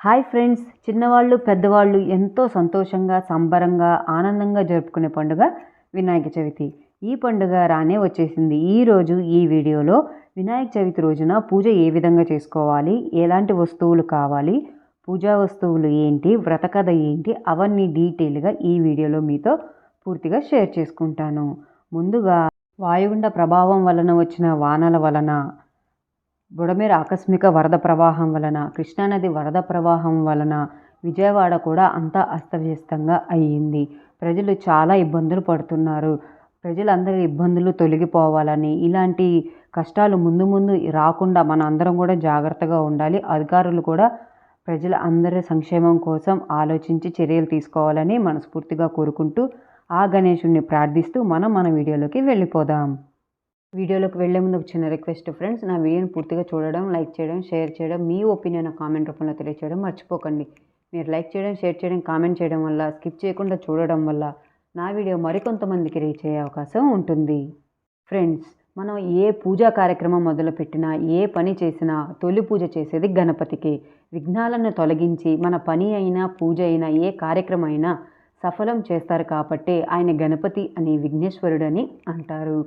Hi friends. చిన్నవాళ్ళు పెద్దవాళ్ళు ఎంతో సంతోషంగా సంబరంగా ఆనందంగా జరుపుకునే పండుగ వినాయక చవితి. ఈ పండుగ రానే వచ్చేసింది. ఈరోజు ఈ వీడియోలో వినాయక చవితి రోజున పూజ ఏ విధంగా చేసుకోవాలి? ఎలాంటి వస్తువులు కావాలి? పూజా వస్తువులు ఏంటి? వ్రతకథ ఏంటి? అవన్నీ డీటెయిల్గా ఈ వీడియోలో మీతో పూర్తిగా షేర్ చేసుకుంటాను. ముందుగా వాయుగుండ ప్రభావం వలన వచ్చిన వానల వలన బుడమేర ఆకస్మిక వరద ప్రవాహం వలన కృష్ణానది వరద ప్రవాహం వలన విజయవాడ కూడా అంతా అస్తవ్యస్తంగా అయ్యింది. ప్రజలు చాలా ఇబ్బందులు పడుతున్నారు. ప్రజలందరి ఇబ్బందులు తొలగిపోవాలని ఇలాంటి కష్టాలు ముందు ముందు రాకుండా మన అందరం కూడా జాగ్రత్తగా ఉండాలి. అధికారులు కూడా ప్రజల అందరి సంక్షేమం కోసం ఆలోచించి చర్యలు తీసుకోవాలని మనస్ఫూర్తిగా కోరుకుంటూ ఆ గణేషుణ్ణి ప్రార్థిస్తూ మనం మన వీడియోలోకి వెళ్ళిపోదాం. వీడియోలోకి వెళ్ళే ముందు ఒక చిన్న రిక్వెస్ట్ ఫ్రెండ్స్ నా వీడియోని పూర్తిగా చూడడం లైక్ చేయడం షేర్ చేయడం మీ ఒపీనియన్ కామెంట్ రూపంలో తెలియచేయడం మర్చిపోకండి. మీరు లైక్ చేయడం షేర్ చేయడం కామెంట్ చేయడం వల్ల స్కిప్ చేయకుండా చూడడం వల్ల నా వీడియో మరికొంతమందికి రీచ్ అయ్యే అవకాశం ఉంటుంది. ఫ్రెండ్స్ మనం ఏ పూజా కార్యక్రమం మొదలుపెట్టినా ఏ పని చేసినా తొలి పూజ చేసేది గణపతికి. విఘ్నాలను తొలగించి మన పని అయినా పూజ అయినా ఏ కార్యక్రమం అయినా సఫలం చేస్తారు కాబట్టి ఆయన గణపతి అని విఘ్నేశ్వరుడని అంటారు.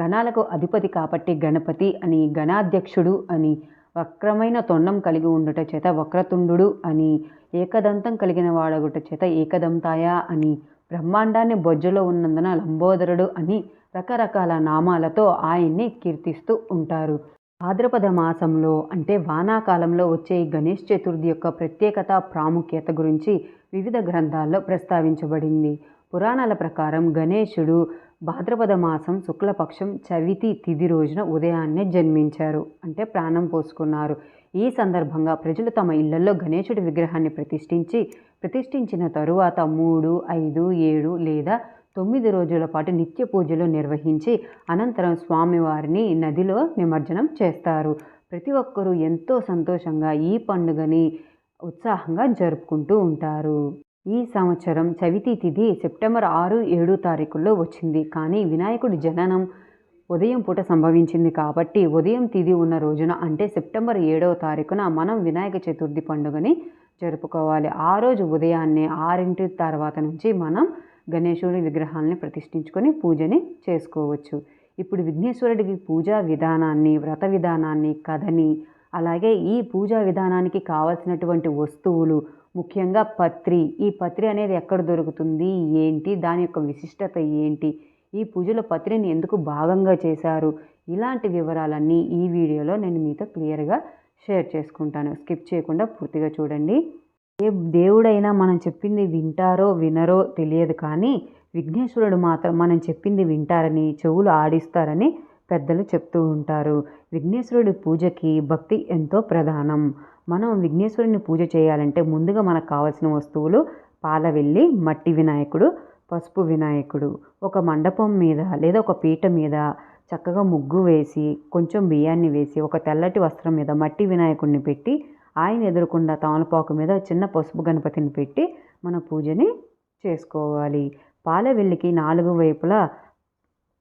గణాలకు అధిపతి కాబట్టి గణపతి అని గణాధ్యక్షుడు అని వక్రమైన తొండం కలిగి ఉండుట చేత వక్రతుండు అని ఏకదంతం కలిగిన వాడగుట చేత ఏకదంతాయ అని బ్రహ్మాండాన్ని బొజ్జలో ఉన్నందున లంబోదరుడు అని రకరకాల నామాలతో ఆయన్ని కీర్తిస్తూ ఉంటారు. భాద్రపద మాసంలో అంటే వానాకాలంలో వచ్చే గణేష్ చతుర్థి యొక్క ప్రత్యేకత ప్రాముఖ్యత గురించి వివిధ గ్రంథాల్లో ప్రస్తావించబడింది. పురాణాల ప్రకారం గణేశుడు భాద్రపద మాసం శుక్లపక్షం చవితి తిథి రోజున ఉదయాన్నే జన్మించారు. అంటే ప్రాణం పోసుకున్నారు. ఈ సందర్భంగా ప్రజలు తమ ఇళ్ళలో గణేశుడి విగ్రహాన్ని ప్రతిష్ఠించి ప్రతిష్ఠించిన తరువాత మూడు ఐదు ఏడు లేదా తొమ్మిది రోజుల పాటు నిత్య పూజలు నిర్వహించి అనంతరం స్వామివారిని నదిలో నిమజ్జనం చేస్తారు. ప్రతి ఒక్కరూ ఎంతో సంతోషంగా ఈ పండుగని ఉత్సాహంగా జరుపుకుంటూ ఉంటారు. ఈ సంవత్సరం చవితి తిథి సెప్టెంబర్ ఆరు ఏడు తారీఖుల్లో వచ్చింది. కానీ వినాయకుడి జననం ఉదయం పూట సంభవించింది కాబట్టి ఉదయం తిథి ఉన్న రోజున అంటే సెప్టెంబర్ ఏడవ తారీఖున మనం వినాయక చతుర్థి పండుగని జరుపుకోవాలి. ఆ రోజు ఉదయాన్నే ఆరింటి తర్వాత నుంచి మనం గణేశుడి విగ్రహాలని ప్రతిష్ఠించుకొని పూజని చేసుకోవచ్చు. ఇప్పుడు విఘ్నేశ్వరుడికి పూజా విధానాన్ని వ్రత విధానాన్ని కథని అలాగే ఈ పూజా విధానానికి కావలసినటువంటి వస్తువులు ముఖ్యంగా పత్రి. ఈ పత్రి అనేది ఎక్కడ దొరుకుతుంది? ఏంటి? దాని యొక్క విశిష్టత ఏంటి? ఈ పూజలో పత్రిని ఎందుకు భాగంగా చేశారు? ఇలాంటి వివరాలన్నీ ఈ వీడియోలో నేను మీతో క్లియర్గా షేర్ చేసుకుంటాను. స్కిప్ చేయకుండా పూర్తిగా చూడండి. ఏ దేవుడైనా మనం చెప్పింది వింటారో వినరో తెలియదు కానీ విఘ్నేశ్వరుడు మాత్రం మనం చెప్పింది వింటారని చెవులు ఆడిస్తారని పెద్దలు చెప్తూ ఉంటారు. విఘ్నేశ్వరుడి పూజకి భక్తి ఎంతో ప్రధానం. మనం విఘ్నేశ్వరుని పూజ చేయాలంటే ముందుగా మనకు కావాల్సిన వస్తువులు పాలవెల్లి మట్టి వినాయకుడు పసుపు వినాయకుడు ఒక మండపం మీద లేదా ఒక పీట మీద చక్కగా ముగ్గు వేసి కొంచెం బియ్యాన్ని వేసి ఒక తెల్లటి వస్త్రం మీద మట్టి వినాయకుడిని పెట్టి ఆయన ఎదురకుండా తామలపాకు మీద చిన్న పసుపు గణపతిని పెట్టి మన పూజని చేసుకోవాలి. పాలవెల్లికి నాలుగు వైపులా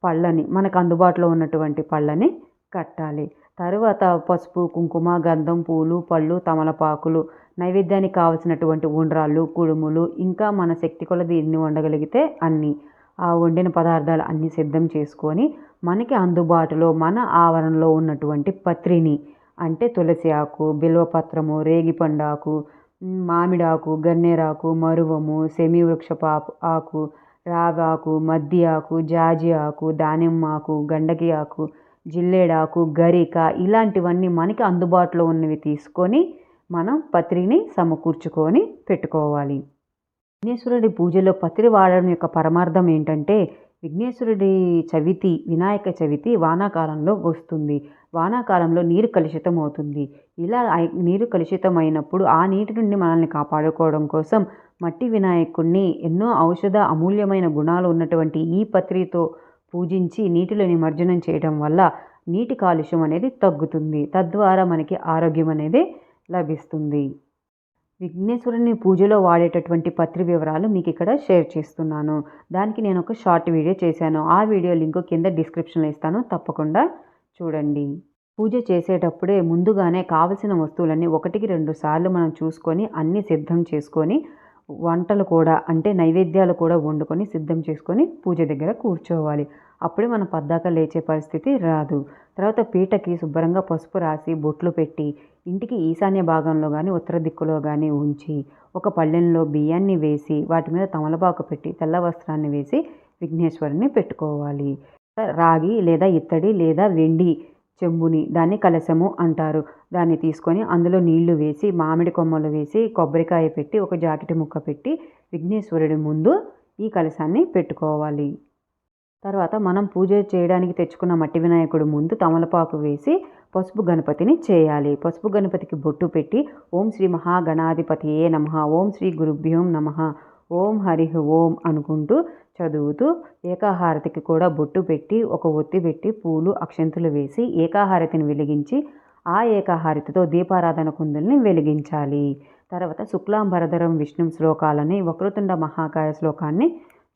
పళ్ళని మనకు అందుబాటులో ఉన్నటువంటి పళ్ళని కట్టాలి. తరువాత పసుపు కుంకుమ గంధం పూలు పళ్ళు తమలపాకులు నైవేద్యానికి కావలసినటువంటి ఉండ్రాళ్ళు కుడుములు ఇంకా మన శక్తి కొలది ఎన్ని వండగలిగితే అన్ని. ఆ వండిన పదార్థాలు అన్నీ సిద్ధం చేసుకొని మనకి అందుబాటులో మన ఆవరణలో ఉన్నటువంటి పత్రిని అంటే తులసి ఆకు బిల్వపత్రము రేగిపండాకు మామిడాకు గన్నేరాకు మరువము సెమి ఆకు రాగాకు మద్ది ఆకు జాజి ఆకు దానిమ్మ ఆకు గండకి ఆకు జిల్లేడాకు గరిక ఇలాంటివన్నీ మనకి అందుబాటులో ఉన్నవి తీసుకొని మనం పత్రిని సమకూర్చుకొని పెట్టుకోవాలి. విఘ్నేశ్వరుడి పూజలో పత్రి వాడడం యొక్క పరమార్థం ఏంటంటే విఘ్నేశ్వరుడి చవితి వినాయక చవితి వానాకాలంలో వస్తుంది. వానాకాలంలో నీరు కలుషితం అవుతుంది. ఇలా నీరు కలుషితం అయినప్పుడు ఆ నీటి నుండి మనల్ని కాపాడుకోవడం కోసం మట్టి వినాయకుడిని ఎన్నో ఔషధ అమూల్యమైన గుణాలు ఉన్నటువంటి ఈ పత్రితో పూజించి నీటిలో నిమజ్జనం చేయడం వల్ల నీటి కాలుష్యం అనేది తగ్గుతుంది. తద్వారా మనకి ఆరోగ్యం అనేది లభిస్తుంది. విఘ్నేశ్వరుని పూజలో వాడేటటువంటి పత్రి వివరాలు మీకు ఇక్కడ షేర్ చేస్తున్నాను. దానికి నేను ఒక షార్ట్ వీడియో చేశాను. ఆ వీడియో లింక్ కింద డిస్క్రిప్షన్లో ఇస్తాను. తప్పకుండా చూడండి. పూజ చేసేటప్పుడే ముందుగానే కావలసిన వస్తువులన్నీ ఒకటికి రెండు సార్లు మనం చూసుకొని అన్నీ సిద్ధం చేసుకొని వంటలు కూడా అంటే నైవేద్యాలు కూడా వండుకొని సిద్ధం చేసుకొని పూజ దగ్గర కూర్చోవాలి. అప్పుడే మనం పద్దాక లేచే పరిస్థితి రాదు. తర్వాత పీటకి శుభ్రంగా పసుపు రాసి బొట్లు పెట్టి ఇంటికి ఈశాన్య భాగంలో కానీ ఉత్తర దిక్కులో కానీ ఉంచి ఒక పళ్ళెంలో బియ్యాన్ని వేసి వాటి మీద తమలపాకు పెట్టి తెల్ల వస్త్రాన్ని వేసి విఘ్నేశ్వరుని పెట్టుకోవాలి. రాగి లేదా ఇత్తడి లేదా వెండి చెంబుని దాన్ని కలశము అంటారు. దాన్ని తీసుకొని అందులో నీళ్ళు వేసి మామిడి కొమ్మలు వేసి కొబ్బరికాయ పెట్టి ఒక జాకెట్ ముక్క పెట్టి విఘ్నేశ్వరుడి ముందు ఈ కలశాన్ని పెట్టుకోవాలి. తర్వాత మనం పూజ చేయడానికి తెచ్చుకున్న మట్టి వినాయకుడు ముందు తమలపాకు వేసి పసుపు గణపతిని చేయాలి. పసుపు గణపతికి బొట్టు పెట్టి ఓం శ్రీ మహాగణాధిపతియే నమ ఓం శ్రీ గురుభ్యోం నమ ఓం హరి ఓం అనుకుంటూ చదువుతూ ఏకాహారతికి కూడా బొట్టు పెట్టి ఒక ఒత్తి పెట్టి పూలు అక్షంతులు వేసి ఏకాహారతిని వెలిగించి ఆ ఏకాహారతితో దీపారాధన కుందుల్ని వెలిగించాలి. తర్వాత శుక్లాంబరధరం విష్ణు శ్లోకాలని వక్రతుండ మహాకాయ శ్లోకాన్ని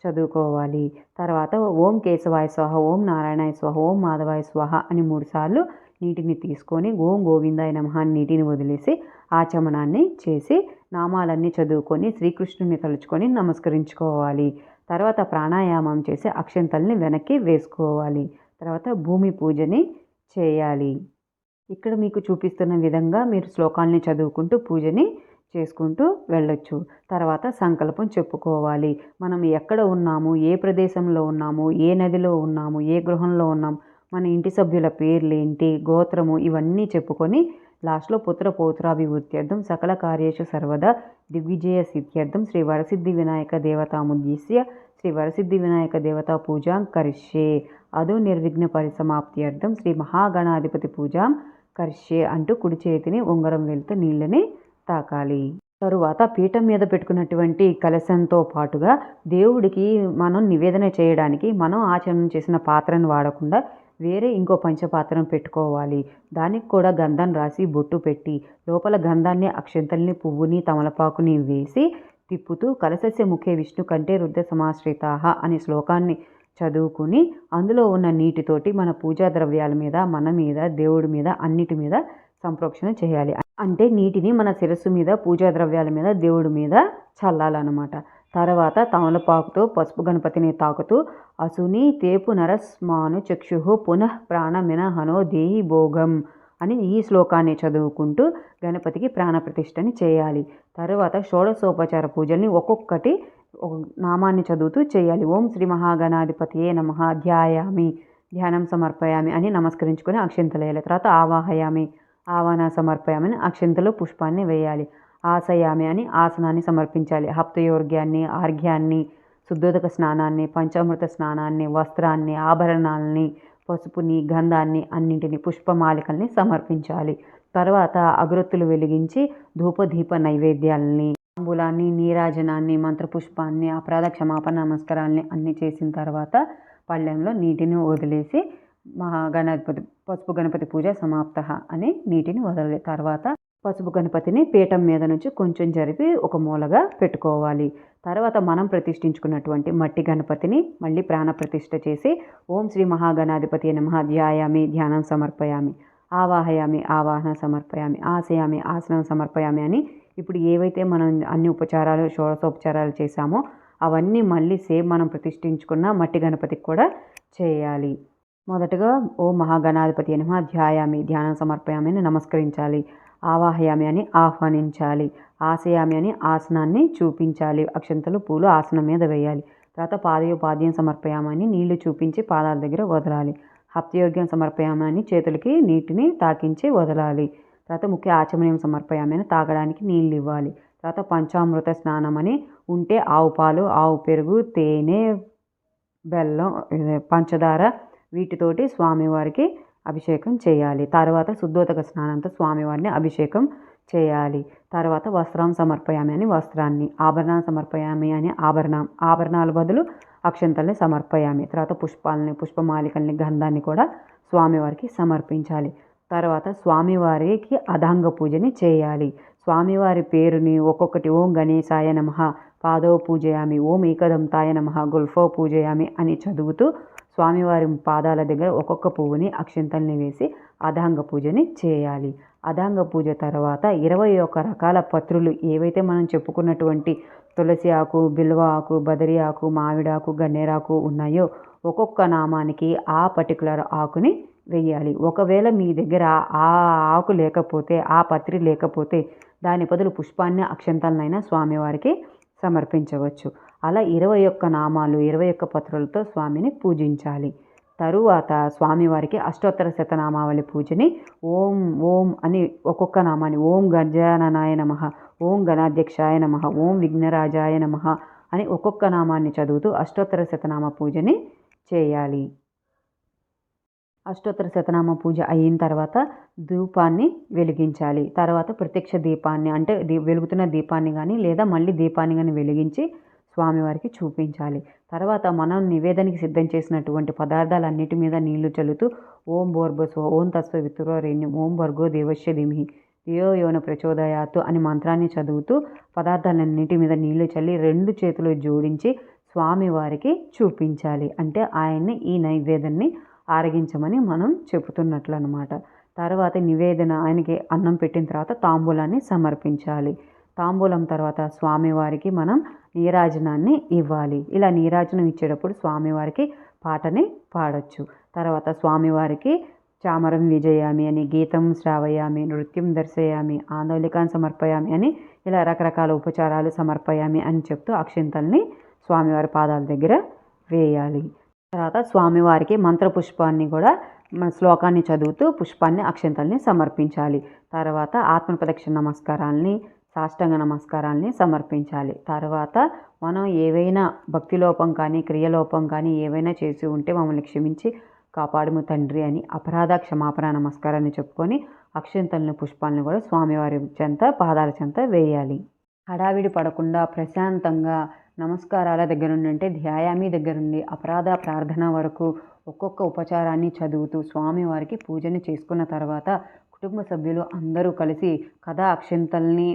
చదువుకోవాలి. తర్వాత ఓం కేశవాయ స్వాహ ఓం నారాయణాయ స్వాహ ఓం మాధవాయ స్వాహ అని మూడుసార్లు నీటిని తీసుకొని ఓం గోవిందాయ నమ నీటిని వదిలేసి ఆచమనాన్ని చేసి నామాలన్నీ చదువుకొని శ్రీకృష్ణుని తలుచుకొని నమస్కరించుకోవాలి. తర్వాత ప్రాణాయామం చేసి అక్షంతల్ని వెనక్కి వేసుకోవాలి. తర్వాత భూమి పూజని చేయాలి. ఇక్కడ మీకు చూపిస్తున్న విధంగా మీరు శ్లోకాల్ని చదువుకుంటూ పూజని చేసుకుంటూ వెళ్ళొచ్చు. తర్వాత సంకల్పం చెప్పుకోవాలి. మనం ఎక్కడ ఉన్నాము ఏ ప్రదేశంలో ఉన్నాము ఏ నదిలో ఉన్నాము ఏ గృహంలో ఉన్నాము మన ఇంటి సభ్యుల పేర్లు ఏంటి గోత్రము ఇవన్నీ చెప్పుకొని లాస్ట్లో పుత్ర పౌత్రాభివృత్యర్థం సకల కార్యేషు సర్వదా దిగ్విజయ సిద్ధ్యర్థం శ్రీ వరసిద్ధి వినాయక దేవతాముద్దేశ్య శ్రీ వరసిద్ధి వినాయక దేవతా పూజాం కరిష్యే. అదో నిర్విఘ్న పరిసమాప్తి అర్థం. శ్రీ మహాగణాధిపతి పూజాం కరిష్యే అంటూ కుడి చేతిని ఉంగరం వెళ్తూ నీళ్ళని తాకాలి. తరువాత పీఠం మీద పెట్టుకున్నటువంటి కలశంతో పాటుగా దేవుడికి మనం నివేదన చేయడానికి మనం ఆచరణ చేసిన పాత్రను వాడకుండా వేరే ఇంకో పంచపాత్రం పెట్టుకోవాలి. దానికి కూడా గంధం రాసి బొట్టు పెట్టి లోపల గంధాన్ని అక్షంతల్ని పువ్వుని తమలపాకుని వేసి తిప్పుతూ కలసస్య ముఖే విష్ణు కంటే రుద్ర సమాశ్రితాహ అనే శ్లోకాన్ని చదువుకుని అందులో ఉన్న నీటితోటి మన పూజా ద్రవ్యాల మీద మన మీద దేవుడి మీద అన్నిటి మీద సంప్రోక్షణ చేయాలి. అంటే నీటిని మన శిరస్సు మీద పూజా ద్రవ్యాల మీద దేవుడి మీద చల్లాలన్నమాట. తర్వాత తమలపాకుతో పసుపు గణపతిని తాకుతూ అసుని తేపు నరస్మాను చక్షు పునః ప్రాణమిన హనో దేహి భోగం అని ఈ శ్లోకాన్ని చదువుకుంటూ గణపతికి ప్రాణప్రతిష్టని చేయాలి. తర్వాత షోడశోపచార పూజల్ని ఒక్కొక్కటి నామాన్ని చదువుతూ చేయాలి. ఓం శ్రీ మహాగణాధిపతియే నమ. ధ్యాయామి. ధ్యానం సమర్పయామి అని నమస్కరించుకొని అక్షింతలు వేయాలి తర్వాత ఆవాహయామి. ఆవాహన సమర్పయామని అక్షింతలు పుష్పాన్ని వేయాలి. ఆశయామి అని ఆసనాన్ని సమర్పించాలి. హప్తయోర్గ్యాన్ని ఆర్ఘ్యాన్ని శుద్ధోదక స్నానాన్ని పంచామృత స్నానాన్ని వస్త్రాన్ని ఆభరణాలని పసుపుని గంధాన్ని అన్నింటిని పుష్పమాలికల్ని సమర్పించాలి. తర్వాత అగరొత్తులు వెలిగించి ధూపదీప నైవేద్యాలని తాంబూలాన్ని నీరాజనాన్ని మంత్రపుష్పాన్ని అపరాధ క్షమాపణ నమస్కారాలని అన్నీ చేసిన తర్వాత పళ్ళెంలో నీటిని వదిలేసి మహాగణపతి పసుపు గణపతి పూజ సమాప్త అని నీటిని వదిలే తర్వాత పసుపు గణపతిని పీఠం మీద నుంచి కొంచెం జరిపి ఒక మూలగా పెట్టుకోవాలి. తర్వాత మనం ప్రతిష్ఠించుకున్నటువంటి మట్టి గణపతిని మళ్ళీ ప్రాణప్రతిష్ఠ చేసి ఓం శ్రీ మహాగణాధిపతి నమ ధ్యాయామి ధ్యానం సమర్పయామి ఆవాహయామి ఆవాహన సమర్పయామి ఆశయామి ఆసనం సమర్పయామి అని ఇప్పుడు ఏవైతే మనం అన్ని ఉపచారాలు షోడశోపచారాలు చేశామో అవన్నీ మళ్ళీ సేమ్ మనం ప్రతిష్ఠించుకున్న మట్టి గణపతికి కూడా చేయాలి. మొదటగా ఓ మహాగణాధిపతి నమ ధ్యాయామి ధ్యానం సమర్పయామి అని నమస్కరించాలి. ఆవాహయామి అని ఆహ్వానించాలి. ఆశయామి అని ఆసనాన్ని చూపించాలి. అక్షంతలు పూలు ఆసనం మీద వేయాలి. తర్వాత పాదయోపాద్యం సమర్పయామని నీళ్ళు చూపించి పాదాల దగ్గర వదలాలి. హప్తయోగ్యం సమర్పయామని చేతులకి నీటిని తాకించి వదలాలి. తర్వాత ముఖ్య ఆచమనీయం సమర్పయామని తాగడానికి నీళ్ళు ఇవ్వాలి. తర్వాత పంచామృత స్నానం అని ఉంటే ఆవు పాలు ఆవు పెరుగు తేనె బెల్లం పంచదార వీటితోటి స్వామివారికి అభిషేకం చేయాలి. తర్వాత శుద్ధోదక స్నానంతో స్వామివారిని అభిషేకం చేయాలి. తర్వాత వస్త్రం సమర్పయామి అని వస్త్రాన్ని ఆభరణాలు సమర్పయామి అని ఆభరణం ఆభరణాల బదులు అక్షంతల్ని సమర్పయామి. తర్వాత పుష్పాలని పుష్పమాలికల్ని గంధాన్ని కూడా స్వామివారికి సమర్పించాలి. తర్వాత స్వామివారికి అధాంగ పూజని చేయాలి. స్వామివారి పేరుని ఒక్కొక్కటి ఓం గణేశాయ నమ పాదో పూజయామి ఓం ఏకదంతాయ నమ గుల్ఫో పూజయామి అని చదువుతూ స్వామివారి పాదాల దగ్గర ఒక్కొక్క పువ్వుని అక్షింతల్ని వేసి అధాంగ పూజని చేయాలి. అధాంగ పూజ తర్వాత ఇరవై ఒక్క రకాల పత్రులు ఏవైతే మనం చెప్పుకున్నటువంటి తులసి ఆకు బిల్వ ఆకు బదరి ఆకు మామిడాకు గన్నేరాకు ఉన్నాయో ఒక్కొక్క నామానికి ఆ పర్టికులర్ ఆకుని వెయ్యాలి ఒకవేళ మీ దగ్గర ఆ ఆకు లేకపోతే ఆ పత్రి లేకపోతే దాని బదులు పుష్పాన్ని అక్షంతాలనైనా స్వామివారికి సమర్పించవచ్చు. అలా ఇరవై ఒక్క నామాలు ఇరవై ఒక్క పత్రులతో స్వామిని పూజించాలి. తరువాత స్వామివారికి అష్టోత్తర శతనామావళి పూజని ఓం ఓం అని ఒక్కొక్క నామాన్ని ఓం గజాననాయ నమ ఓం గణాధ్యక్షాయ నమ ఓం విఘ్నరాజాయ నమ అని ఒక్కొక్క నామాన్ని చదువుతూ అష్టోత్తర శతనామ పూజని చేయాలి. అష్టోత్తర శతనామ పూజ అయిన తర్వాత ధూపాన్ని వెలిగించాలి. తర్వాత ప్రత్యక్ష దీపాన్ని అంటే దీ వెలుగుతున్న దీపాన్ని కానీ లేదా మళ్ళీ దీపాన్ని కానీ వెలిగించి స్వామివారికి చూపించాలి. తర్వాత మనం నివేదనకి సిద్ధం చేసినటువంటి పదార్థాలన్నిటి మీద నీళ్ళు చల్లుతూ ఓం బోర్భస్వ ఓం తస్వ వితురేణ్యం ఓం భర్గో దేవస్య ధిమిహి దియో యోన ప్రచోదయాతు అని మంత్రాన్ని చదువుతూ పదార్థాలన్నిటి మీద నీళ్ళు చల్లి రెండు చేతులు జోడించి స్వామివారికి చూపించాలి. అంటే ఆయన్ని ఈ నైవేద్యాన్ని ఆరగించమని మనం చెబుతున్నట్లు అనమాట తర్వాత నివేదన ఆయనకి అన్నం పెట్టిన తర్వాత తాంబూలాన్ని సమర్పించాలి. తాంబూలం తర్వాత స్వామివారికి మనం నీరాజనాన్ని ఇవ్వాలి. ఇలా నీరాజనం ఇచ్చేటప్పుడు స్వామివారికి పాటని పాడొచ్చు. తర్వాత స్వామివారికి చామరం విజయామి అని గీతం శ్రావయామి నృత్యం దర్శయామి ఆందోళికాన్ని సమర్పయామి అని ఇలా రకరకాల ఉపచారాలు సమర్పయామి అని చెప్తూ అక్షింతల్ని స్వామివారి పాదాల దగ్గర వేయాలి. తర్వాత స్వామివారికి మంత్రపుష్పాన్ని కూడా మన శ్లోకాన్ని చదువుతూ పుష్పాన్ని అక్షంతల్ని సమర్పించాలి. తర్వాత ఆత్మ ప్రదక్షిణ నమస్కారాల్ని సాష్టాంగ నమస్కారాల్ని సమర్పించాలి. తర్వాత మనం ఏవైనా భక్తి లోపం కానీ క్రియలోపం కానీ ఏవైనా చేసి ఉంటే మమ్మల్ని క్షమించి కాపాడుము తండ్రి అని అపరాధ క్షమాపణ నమస్కారాన్ని చెప్పుకొని అక్షంతలను పుష్పాలను కూడా స్వామివారి చెంత పాదాల చెంత వేయాలి. హడావిడి పడకుండా ప్రశాంతంగా నమస్కారాల దగ్గర నుండి అంటే ధ్యాయామి దగ్గర నుండి అపరాధ ప్రార్థన వరకు ఒక్కొక్క ఉపచారాన్ని చదువుతూ స్వామివారికి పూజని చేసుకున్న తర్వాత కుటుంబ సభ్యులు అందరూ కలిసి కథ అక్షంతల్ని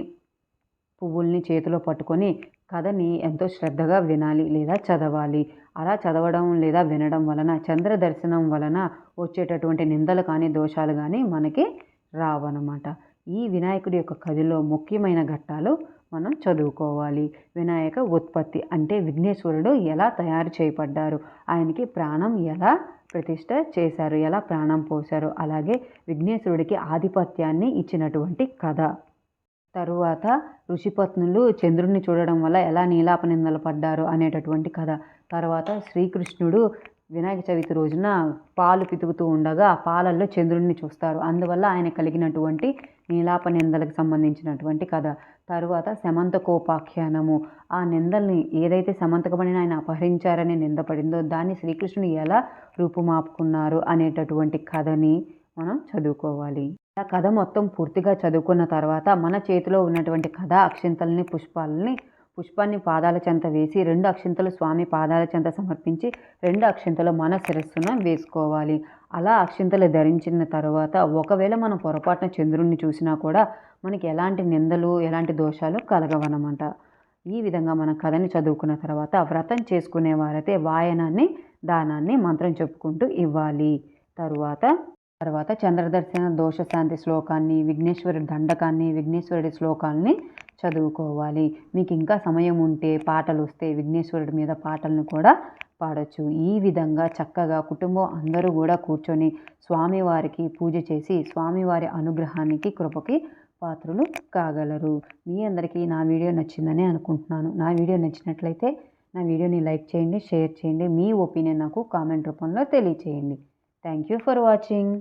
పువ్వుల్ని చేతిలో పట్టుకొని కథని ఎంతో శ్రద్ధగా వినాలి లేదా చదవాలి. అలా చదవడం లేదా వినడం వలన చంద్ర దర్శనం వలన వచ్చేటటువంటి నిందలు కానీ దోషాలు కానీ మనకి రావన్నమాట. ఈ వినాయకుడి యొక్క కథలో ముఖ్యమైన ఘట్టాలు మనం చదువుకోవాలి. వినాయక ఉత్పత్తి అంటే విఘ్నేశ్వరుడు ఎలా తయారు చేయబడ్డారు? ఆయనకి ప్రాణం ఎలా ప్రతిష్ట చేశారు? ఎలా ప్రాణం పోశారు? అలాగే విఘ్నేశ్వరుడికి ఆధిపత్యాన్ని ఇచ్చినటువంటి కథ. తరువాత ఋషిపత్నులు చంద్రుడిని చూడడం వల్ల ఎలా నీలాప నిందలు పడ్డారు అనేటటువంటి కథ. తర్వాత శ్రీకృష్ణుడు వినాయక చవితి రోజున పాలు పితుకుతూ ఉండగా ఆ పాలల్లో చంద్రుడిని చూస్తారు. అందువల్ల ఆయన కలిగినటువంటి నీలాప నిందలకు సంబంధించినటువంటి కథ. తరువాత శమంతకోపాఖ్యానము ఆ నిందల్ని ఏదైతే సమంతకమణిని ఆయన అపహరించారని నిందపడిందో దాన్ని శ్రీకృష్ణుడు ఎలా రూపుమాపుకున్నారు అనేటటువంటి కథని మనం చదువుకోవాలి. ఆ కథ మొత్తం పూర్తిగా చదువుకున్న తర్వాత మన చేతిలో ఉన్నటువంటి కథ అక్షింతల్ని పుష్పాలని పుష్పాన్ని పాదాల చెంత వేసి రెండు అక్షింతలు స్వామి పాదాల చెంత సమర్పించి రెండు అక్షింతలు మన శిరస్సున వేసుకోవాలి. అలా అక్షింతలు ధరించిన తర్వాత ఒకవేళ మనం పొరపాటున చంద్రుణ్ణి చూసినా కూడా మనకి ఎలాంటి నిందలు ఎలాంటి దోషాలు కలగవనమాట. ఈ విధంగా మన కథని చదువుకున్న తర్వాత వ్రతం చేసుకునేవారైతే వాయనాన్ని దానాన్ని మంత్రం చెప్పుకుంటూ ఇవ్వాలి. తరువాత తర్వాత చంద్రదర్శన దోషశాంతి శ్లోకాన్ని విఘ్నేశ్వరుడి దండకాన్ని విఘ్నేశ్వరుడి శ్లోకాల్ని చదువుకోవాలి. మీకు ఇంకా సమయం ఉంటే పాటలు వస్తే విఘ్నేశ్వరుడి మీద పాటలను కూడా పాడొచ్చు. ఈ విధంగా చక్కగా కుటుంబం అందరూ కూడా కూర్చొని స్వామివారికి పూజ చేసి స్వామివారి అనుగ్రహానికి కృపకి పాత్రలు కాగలరు. మీ అందరికీ నా వీడియో నచ్చిందని అనుకుంటున్నాను. నా వీడియో నచ్చినట్లయితే నా వీడియోని లైక్ చేయండి షేర్ చేయండి. మీ ఒపీనియన్ నాకు కామెంట్ రూపంలో తెలియచేయండి. Thank you for watching.